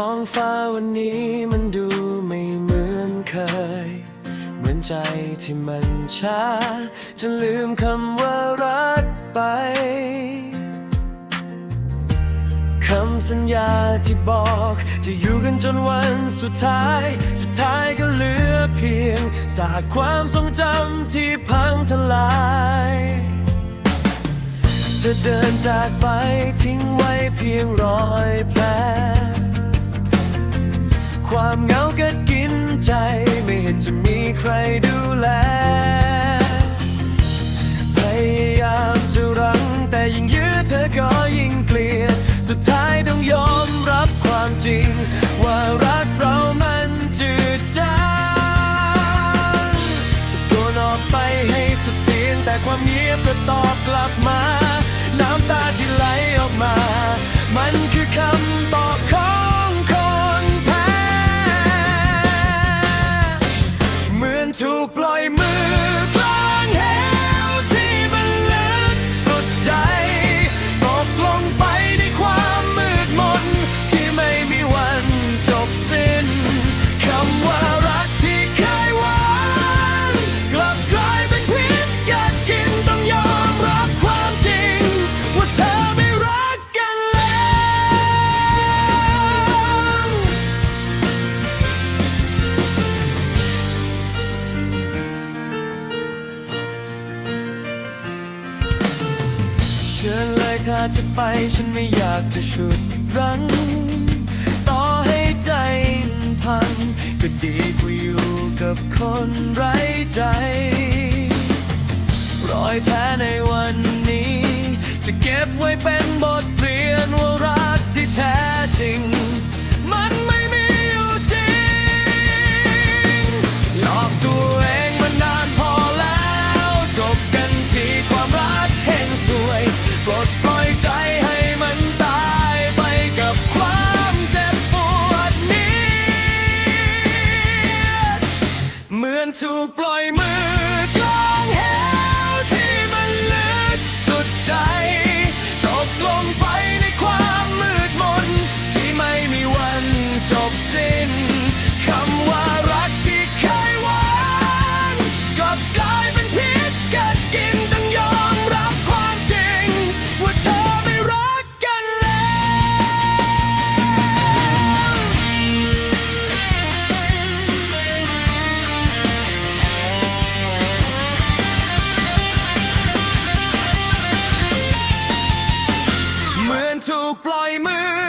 ท้องฟ้าวันนี้มันดูไม่เหมือนเคย เหมือนใจที่มันช้าจนลืมคำว่ารักไปคำสัญญาที่บอกจะอยู่กันจนวันสุดท้าย สุดท้ายก็เหลือเพียงสากความทรงจำที่พังทลายจะเดินจากไปทิ้งไว้เพียงรอยแผล ความเหงาก็กินใจ ไม่เห็นจะมีใครดูแล พยายามจะรั้งแต่ยิ่งยื้อเธอก็ยิ่งเกลียด สุดท้ายต้องยอมรับความจริง ว่ารักเรามันจืดจางตะโกนออกไปให้สุดเสียงแต่ความเงียบก็ตอบกลับมา น้ำตาที่ไหลออกมา มันคือ ญเลยถ้าจะไปฉันไม่อยากจะชุดรั้ง ต่อให้ใจมันพัง ก็ดีกว่าอยู่กับคนไร้ใจ รอยแผลในวันนี้ จะเก็บไว้เป็นบท เหมือนถูกปล่อยมือกลางเห ถูกปล่อยมือ